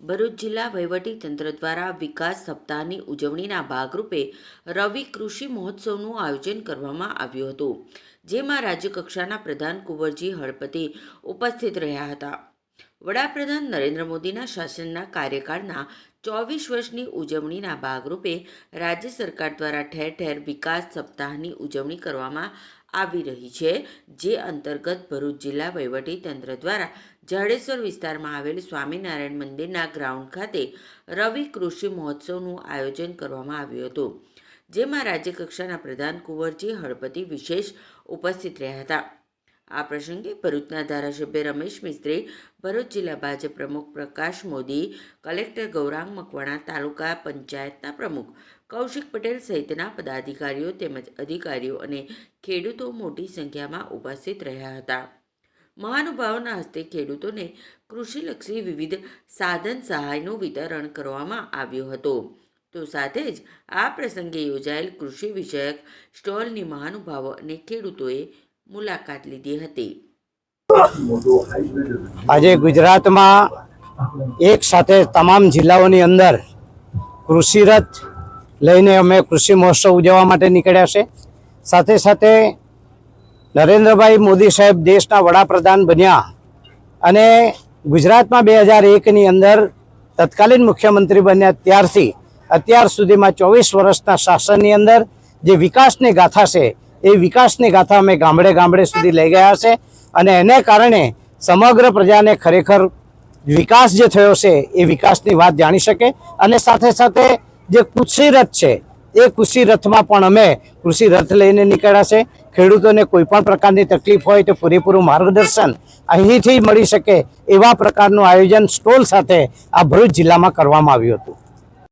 ભરૂચ જિલ્લા વહીવટી તંત્ર દ્વારા વિકાસ સપ્તાહની ઉજવણીના ભાગરૂપે રવિ કૃષિ મહોત્સવનું આયોજન કરવામાં આવ્યું હતું, જેમાં રાજ્યકક્ષાના પ્રધાન કુંવરજી હળપતિ ઉપસ્થિત રહ્યા હતા. વડાપ્રધાન નરેન્દ્ર મોદીના શાસનના કાર્યકાળના ચોવીસ વર્ષની ઉજવણીના ભાગરૂપે રાજ્ય સરકાર દ્વારા ઠેર ઠેર વિકાસ સપ્તાહની ઉજવણી કરવામાં આવી રહી છે, જે અંતર્ગત ભરૂચ જિલ્લા તંત્ર દ્વારા જાડેશ્વર વિસ્તારમાં આવેલ સ્વામિનારાયણ મંદિરના ગ્રાઉન્ડ ખાતે રવિ કૃષિ મહોત્સવનું આયોજન કરવામાં આવ્યું હતું, જેમાં રાજ્યકક્ષાના પ્રધાન કુંવરજી, હળપતિ વિશેષ ઉપસ્થિત રહ્યા હતા. આ પ્રસંગે ભરૂચના ધારાસભ્ય રમેશ મિસ્ત્રી, ભરૂચ જિલ્લા ભાજપ પ્રમુખ પ્રકાશ મોદી, કલેક્ટર ગૌરાંગ મકવાણા, તાલુકા પંચાયતના પ્રમુખ કૌશિક પટેલ સહિતના પદાધિકારીઓ તેમજ અધિકારીઓ અને ખેડૂતો મોટી સંખ્યામાં ઉપસ્થિત રહ્યા હતા. મહાનુભાવોના હસ્તે ખેડૂતોને કૃષિલક્ષી વિવિધ સાધન સહાયનું વિતરણ કરવામાં આવ્યું હતું. તો સાથે જ આ પ્રસંગે યોજાયેલ કૃષિ વિષયક સ્ટોલની મહાનુભાવો અને ખેડૂતોએ મુલાકાત લીધી હતી. આજે ગુજરાતમાં એક સાથે તમામ જિલ્લાઓની અંદર કૃષિરથ લઈને અમે કૃષિ મહોત્સવ ઉજવવા માટે નીકળ્યા છે. સાથે સાથે નરેન્દ્રભાઈ મોદી સાહેબ દેશના વડાપ્રધાન બન્યા અને ગુજરાતમાં બે હજાર એકની અંદર તત્કાલીન મુખ્યમંત્રી બન્યા ત્યારથી અત્યાર સુધીમાં ચોવીસ વર્ષના શાસનની અંદર જે વિકાસની ગાથા છે એ વિકાસની ગાથા અમે ગામડે ગામડે સુધી લઈ ગયા છે અને એને કારણે સમગ્ર પ્રજાને ખરેખર વિકાસ જે થયો છે એ વિકાસની વાત જાણી શકે અને સાથે સાથે જે કૃષિ રથ છે, એ કૃષિ રથમાં પણ અમે કૃષિ રથ લઈને નીકળ્યા છે. ખેડૂતોને કોઈ પણ પ્રકારની તકલીફ હોય તો પૂરેપૂરું માર્ગદર્શન અહીંથી મળી શકે એવા પ્રકારનું આયોજન સ્ટોલ સાથે આ ભરૂચ જિલ્લામાં કરવામાં આવ્યું હતું.